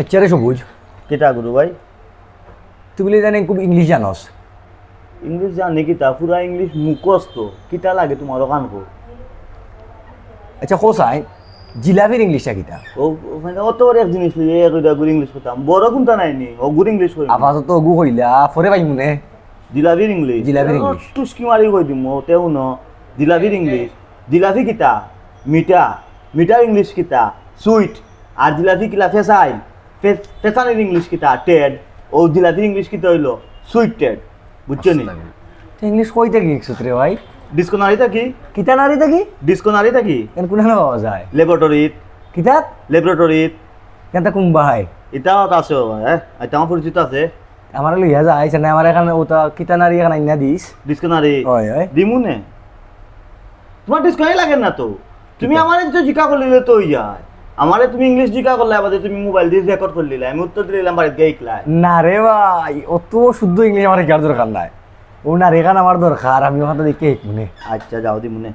আচ্ছা রে সবুজ। কিতা গুরু ভাই? তুই বলি জানি খুব ইংলিশ জানস। ইংলিশ জানি কিতা পুরা ইংলিশ মুখস্থ। কিতা লাগে তোমার ওখান কো আচ্ছা কোসাই জিলাপির ইংলিশটা কিতা ও মানে অত বড় এক জিনিস লইয়া এক দুইটা গুড় ইংলিশ করতাম। বড় কোনটা নাই নি ও গুড় ইংলিশ করি আপাতত অগু হইলা ফরে পাই মনে জিলাপির ইংলিশ জিলাপির ইংলিশ। টুস্কি মারি কই দিম তেও ন। জিলাপির ইংলিশ জিলাপি কিতা মিঠা। মিঠার ইংলিশ কিতা সুইট আর জিলাপি কিলা ফেসাইল? ফেসানের ইংলিশ কিতা টেড ও জিলাপির ইংলিশ কিতা হইল? সুইট টেড বুঝছ নি? ইংলিশ কইতে কি শিখছত রে ভাই? ডিসকোনারি থাকি কিতা নারী থাকি ডিসকোনারি থাকি কেন কোনখানে পাওয়া যায়? ল্যাবরেটরিত কিতা? ল্যাবরেটরিত কেনটা কুম্বা হয়। এটাও তো আছে হ্যাঁ? এটা আমার পরিচিত আছে। আমার লইয়া যায় আইছে না আমার এখানে ওটা কিতা নারী এখানে আইনা দিস। ডিসকোনারি হয় হয়। দিমুনে তোমার ডিসকোনারি লাগে না তো? তুমি আমার যে জিকা করলে তো হই যায়। আমারে তুমি ইংলিশ জিকা করলে আমাদের তুমি মোবাইল দিয়ে রেকর্ড করে নিলে আমি উত্তর দিলাম বাড়িতে গিয়ে ইকলাই না রে ভাই অত শুদ্ধ ইংলিশ আমার কার দরকার নাই। ও না রেখান আমার দরকার আমি ওখানে দেখে মনে। আচ্ছা যাও দিমুনে